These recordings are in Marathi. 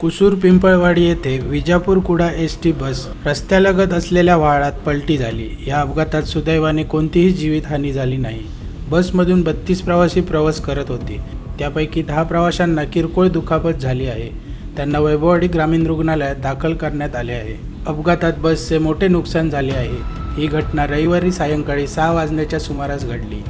कुसूर पिंपळवाडी येथे Vijapur Kuda S T bus रस्त्यालगत असलेल्या वाळात पलटी झाली. या अपघातात सुदैवाने कोणतीही जीवितहानी झाली नाही. बसमधून बत्तीस प्रवासी प्रवास करत होते. त्यापैकी दहा प्रवाशांना किरकोळ दुखापत झाली आहे. त्यांना वैभववाडी ग्रामीण रुग्णालयात दाखल करण्यात आले आहे. अपघातात बसचे मोठे नुकसान झाले आहे. ही घटना रविवारी सायंकाळी सहा वाजण्याच्या सुमारास घडली.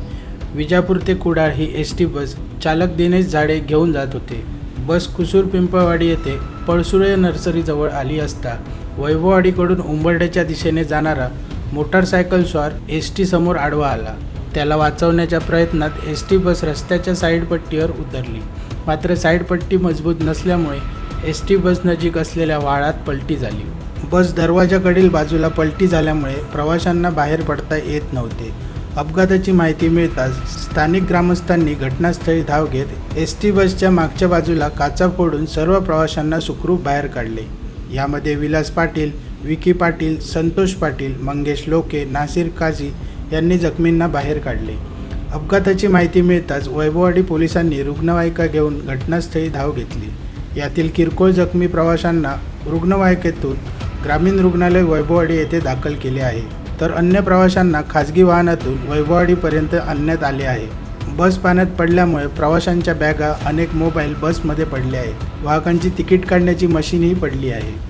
विजापूर ते कुडाळ ही एस टी बस चालक दिनेश झाडे घेऊन जात होते. बस कुसूर पिंपळवाडी येथे पळसुळे नर्सरीजवळ आली असता वैभववाडीकडून उंबरड्याच्या दिशेने जाणारा मोटारसायकल स्वार एस टी समोर आडवा आला. त्याला वाचवण्याच्या प्रयत्नात एस टी बस रस्त्याच्या साईडपट्टीवर उतरली. मात्र साईडपट्टी मजबूत नसल्यामुळे एस टी बस नजीक असलेल्या वाळात पलटी झाली. बस दरवाजाकडील बाजूला पलटी झाल्यामुळे प्रवाशांना बाहेर पडता येत नव्हते. अपघाताची माहिती मिळताच स्थानिक ग्रामस्थांनी घटनास्थळी धाव घेत एस टी बसच्या मागच्या बाजूला काचा फोडून सर्व प्रवाशांना सुखरूप बाहेर काढले. यामध्ये विलास पाटील विकी पाटील संतोष पाटील मंगेश लोके नासिर काझी यांनी जखमींना बाहेर काढले. अपघाताची माहिती मिळताच वैभववाडी पोलिसांनी रुग्णवाहिका घेऊन घटनास्थळी धाव घेतली. यातील किरकोळ जखमी प्रवाशांना रुग्णवाहिकेतून ग्रामीण रुग्णालय वैभववाडी येथे दाखल केले आहे. तर अन्य प्रवाशांना खाजगी वाहनातून वैभववाडीपर्यंत आणण्यात आले आहे. बस पाण्यात पडल्यामुळे प्रवाशांच्या बॅगा अनेक मोबाईल बसमध्ये पडले आहेत. वाहकांची तिकीट काढण्याची मशीनही पडली आहे.